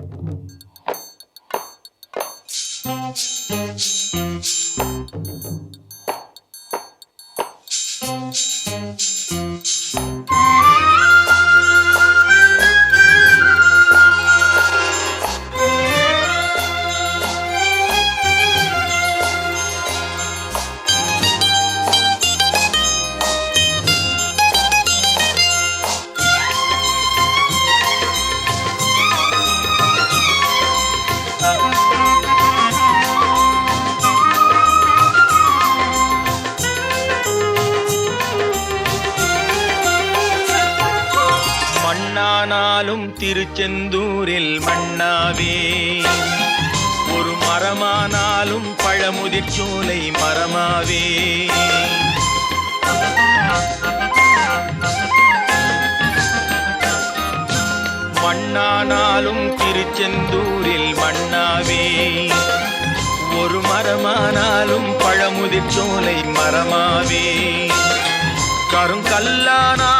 Thank you. மண்ணானாலும் திருச்செந்தூரில் மண்ணாவே ஒரு மரமானாலும் பழமுதிர்ச்சோலை மரமாவே. மண்ணானாலும் திருச்செந்தூரில் மண்ணாவே ஒரு மரமானாலும் பழமுதிர்ச்சோலை மரமாவே. மரமாவே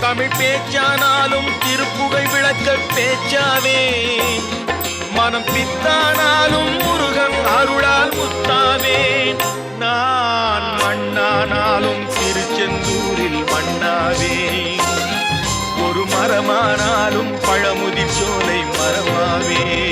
தமிழ் பேச்சானாலும் திருப்புகை விளக்க பேச்சாவே. மனம் பித்தானாலும் முருகன் அருளால் முத்தாவே. நான் மண்ணானாலும் திருச்செந்தூரில் மண்ணாவே ஒரு மரமானாலும் பழமுதிர் சோலை மரமாவே.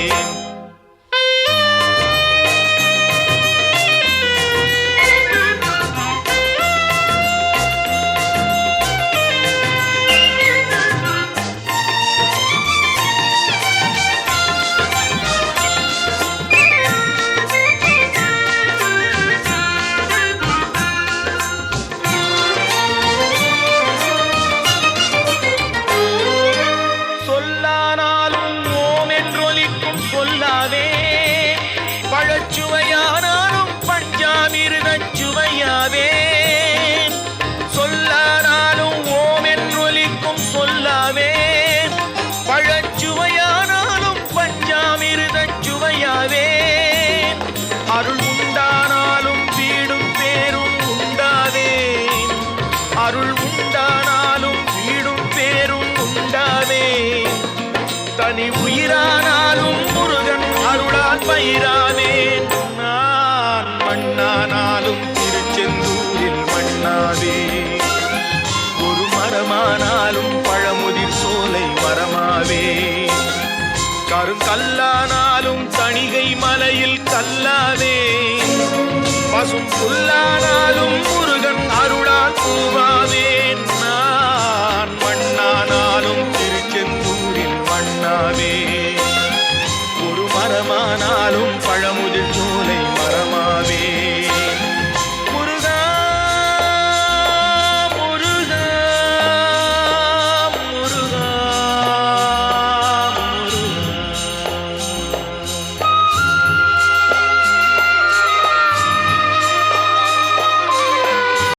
மயிரானேன் நான் மண்ணானாலும் திருச்செந்தூரில் மண்ணாதே ஒரு மரமானாலும் பழமுதிர் சோலை மரமாவே. கருங்கல்லானாலும் தணிகை மலையில் கல்லாதே. பசும் புல்லானாலும் முருகன் அருளா தூவாவேன்